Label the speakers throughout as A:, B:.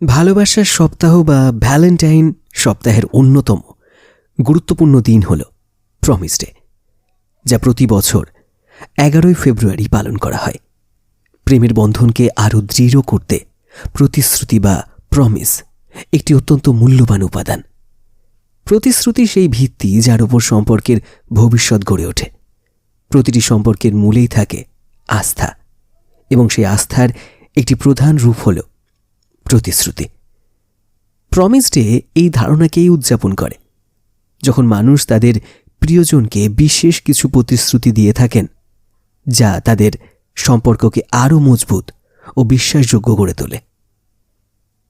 A: ভালোবাসার সপ্তাহ বা ভ্যালেন্টাইন সপ্তাহের অন্যতম গুরুত্বপূর্ণ দিন হল প্রমিস ডে, যা প্রতি বছর এগারোই ফেব্রুয়ারি পালন করা হয়। প্রেমের বন্ধনকে আরও দৃঢ় করতে প্রতিশ্রুতি বা প্রমিস একটি অত্যন্ত মূল্যবান উপাদান। প্রতিশ্রুতি সেই ভিত্তি যার উপর সম্পর্কের ভবিষ্যৎ গড়ে ওঠে। প্রতিটি সম্পর্কের মূলেই থাকে আস্থা, এবং সেই আস্থার একটি প্রধান রূপ হল প্রতিশ্রুতি। প্রমিস ডে এই ধারণাকেই উদযাপন করে। যখন মানুষ তাদের প্রিয়জনকে বিশেষ কিছু প্রতিশ্রুতি দিয়ে থাকেন, যা তাদের সম্পর্ককে আরও মজবুত ও বিশ্বাসযোগ্য করে তোলে।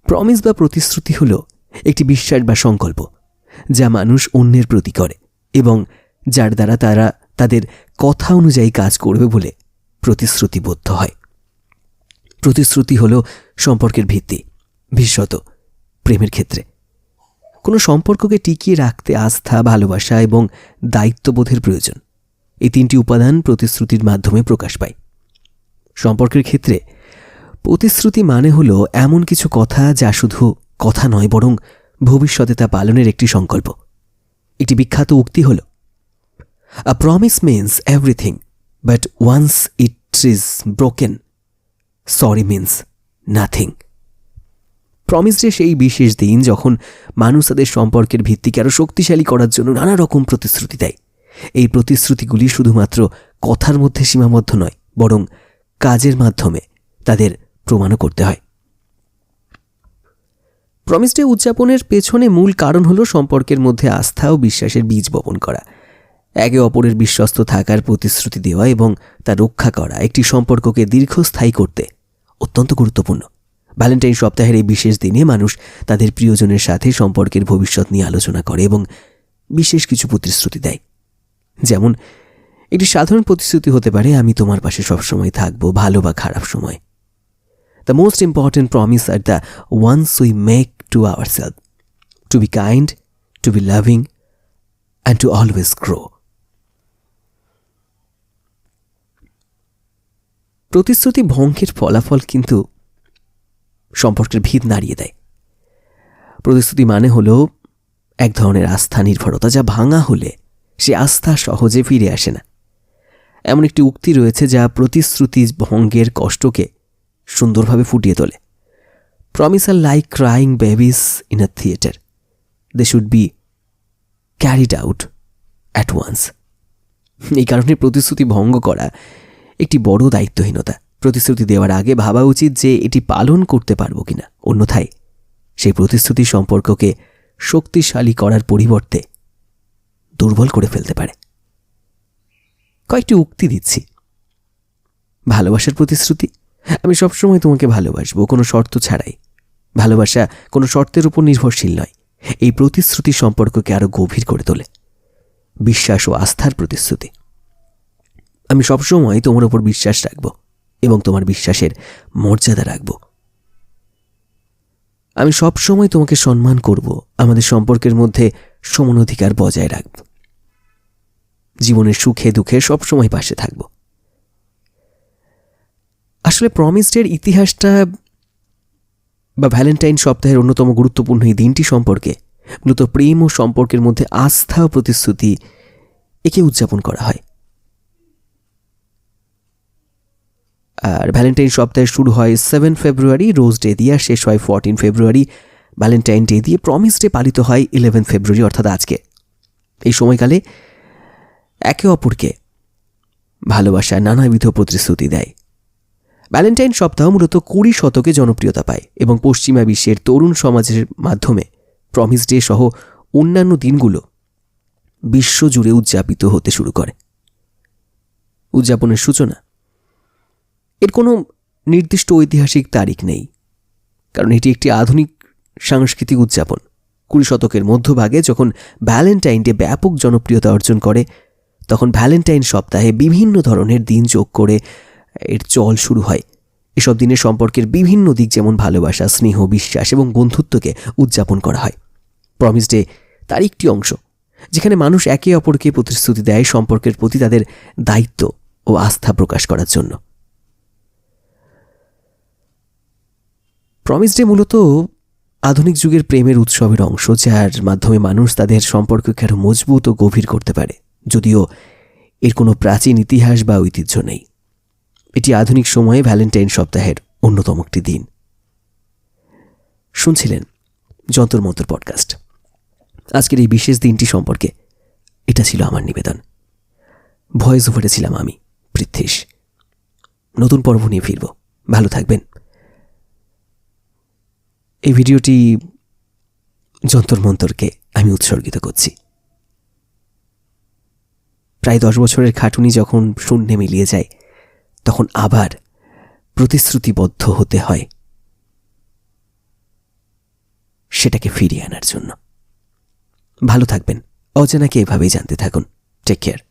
A: প্রমিস বা প্রতিশ্রুতি হল একটি বিশ্বাস বা সংকল্প, যা মানুষ অন্যের প্রতি করে এবং যার দ্বারা তারা তাদের কথা অনুযায়ী কাজ করবে বলে প্রতিশ্রুতিবদ্ধ হয়। প্রতিশ্রুতি হল সম্পর্কের ভিত্তি। বিশ্বত প্রেমের ক্ষেত্রে। কোনো সম্পর্ককে টিকিয়ে রাখতে আস্থা, ভালোবাসা এবং দায়িত্ববোধের প্রয়োজন। এই তিনটি উপাদান প্রতিশ্রুতির মাধ্যমে প্রকাশ পায়। সম্পর্কের ক্ষেত্রে প্রতিশ্রুতি মানে হলো এমন কিছু কথা যা শুধু কথা নয়, বরং ভবিষ্যতে তা পালনের একটি সংকল্প। একটি বিখ্যাত উক্তি হল a promise means everything but once it is broken sorry means nothing promise day সেই বিশেষ দিন যখন মানুষ তাদের সম্পর্কের ভিত্তিকে আরও শক্তিশালী করার জন্য নানা রকম প্রতিশ্রুতি দেয়। এই প্রতিশ্রুতিগুলি শুধুমাত্র কথার মধ্যে সীমাবদ্ধ নয়, বরং কাজের মাধ্যমে তাদের প্রমাণও করতে হয়। প্রমিস ডে উদযাপনের পেছনে মূল কারণ হলো সম্পর্কের মধ্যে আস্থা ও বিশ্বাসের বীজ বপন করা। একে অপরের বিশ্বস্ত থাকার প্রতিশ্রুতি দেওয়া এবং তা রক্ষা করা একটি সম্পর্ককে দীর্ঘস্থায়ী করতে অত্যন্ত গুরুত্বপূর্ণ। ভ্যালেন্টাইন সপ্তাহের এই বিশেষ দিনে মানুষ তাদের প্রিয়জনের সাথে সম্পর্কের ভবিষ্যৎ নিয়ে আলোচনা করে এবং বিশেষ কিছু প্রতিশ্রুতি দেয়। যেমন, একটি সাধারণ প্রতিশ্রুতি হতে পারে, আমি তোমার পাশে সবসময় থাকব, ভালো বা খারাপ সময়। The most important promise are the ones we make to our self to be kind to be loving and to always grow প্রতিশ্রুতি ভঙ্গের ফলাফল কিন্তু সম্পর্কের ভিত নাড়িয়ে দেয়। প্রতিশ্রুতি মানে হলো, এক ধরনের আস্থা নির্ভরতা যা ভাঙা হলে সে আস্থা সহজে ফিরে আসে না। এমন একটি উক্তি রয়েছে যা প্রতিশ্রুতি ভঙ্গের কষ্টকে সুন্দরভাবে ফুটিয়ে তোলে। Promise are like crying babies in a theatre they should be carried out at once এই কারণে প্রতিশ্রুতি ভঙ্গ করা একটি বড় দায়িত্বহীনতা। প্রতিশ্রুতি দেওয়ার আগে ভাবা উচিত যে এটি পালন করতে পারব কিনা। অন্যথায়, সেই প্রতিশ্রুতি সম্পর্ককে শক্তিশালী করার পরিবর্তে দুর্বল করে ফেলতে পারে। কয়েকটি উক্তি দিচ্ছি। ভালোবাসার প্রতিশ্রুতি? আমি সবসময় তোমাকে ভালোবাসবো, কোনো শর্ত ছাড়াই। ভালোবাসা কোনো শর্তের উপর নির্ভরশীল নয়। এই প্রতিশ্রুতি সম্পর্ককে আরও গভীর করে তোলে। বিশ্বাস ও আস্থার প্রতিশ্রুতি। আমি সবসময় তোমার উপর বিশ্বাস রাখব। এবং তোমার বিশ্বাসের মর্যাদা রাখব। আমি সবসময় তোমাকে সম্মান করব, আমাদের সম্পর্কের মধ্যে সমান অধিকার বজায় রাখব। জীবনের সুখে দুঃখে সবসময় পাশে থাকব। আসলে প্রমিসডের ইতিহাসটা বা ভ্যালেন্টাইন সপ্তাহের অন্যতম গুরুত্বপূর্ণ এই দিনটি সম্পর্কে মূলত প্রেম ও সম্পর্কের মধ্যে আস্থা ও প্রতিশ্রুতি একে উদযাপন করা হয়। আর ভ্যালেন্টাইন সপ্তাহে শুরু হয় সেভেন ফেব্রুয়ারি রোজ ডে দিয়ে আর শেষ হয় ফোরটিন ফেব্রুয়ারি ভ্যালেন্টাইন ডে দিয়ে প্রমিস ডে পালিত হয় ইলেভেন ফেব্রুয়ারি অর্থাৎ আজকে। এই সময়কালে একে অপরকে ভালোবাসায় নানাবিধ প্রতিশ্রুতি দেয়। ভ্যালেন্টাইন সপ্তাহ মূলত কুড়ি শতকে জনপ্রিয়তা পায় এবং পশ্চিমা বিশ্বের তরুণ সমাজের মাধ্যমে প্রমিস ডে সহ অন্যান্য দিনগুলো বিশ্বজুড়ে উদযাপিত হতে শুরু করে। উদযাপনের সূচনা এর কোনো নির্দিষ্ট ঐতিহাসিক তারিখ নেই, কারণ এটি একটি আধুনিক সাংস্কৃতিক উদযাপন। কুড়ি শতকের মধ্যভাগে যখন ভ্যালেন্টাইন ডে ব্যাপক জনপ্রিয়তা অর্জন করে, তখন ভ্যালেন্টাইন সপ্তাহে বিভিন্ন ধরনের দিন যোগ করে এর চল শুরু হয়। এসব দিনের সম্পর্কের বিভিন্ন দিক যেমন ভালোবাসা, স্নেহ, বিশ্বাস এবং বন্ধুত্বকে উদযাপন করা হয়। প্রমিস ডে তার একটি অংশ, যেখানে মানুষ একে অপরকে প্রতিশ্রুতি দেয় সম্পর্কের প্রতি তাদের দায়িত্ব ও আস্থা প্রকাশ করার জন্য। প্রমিস ডে মূলত আধুনিক যুগের প্রেমের উৎসবের অংশ, যার মাধ্যমে মানুষ তাদের সম্পর্ককে আরও মজবুত ও গভীর করতে পারে। যদিও এর কোনো প্রাচীন ইতিহাস বা ঐতিহ্য নেই। এটি আধুনিক সময়ে ভ্যালেন্টাইন সপ্তাহের অন্যতম একটি দিন। শুনছিলেন যন্তর মন্তর পডকাস্ট আজকের এই বিশেষ দিনটি সম্পর্কে এটা ছিল আমার নিবেদন। ভয়েস ওভারে ছিলাম আমি, পৃথ্বীশ। নতুন পর্ব নিয়ে ফিরব। ভালো থাকবেন। এই ভিডিওটি যন্তর মন্তরকে আমি উৎসর্গিত করছি। প্রায় দশ বছরের খাটুনি যখন শূন্যে মিলিয়ে যায়, তখন আবার প্রতিশ্রুতিবদ্ধ হতে হয় সেটাকে ফিরিয়ে আনার জন্য। ভালো থাকবেন। অজানাকে এভাবেই জানতে থাকুন। Take care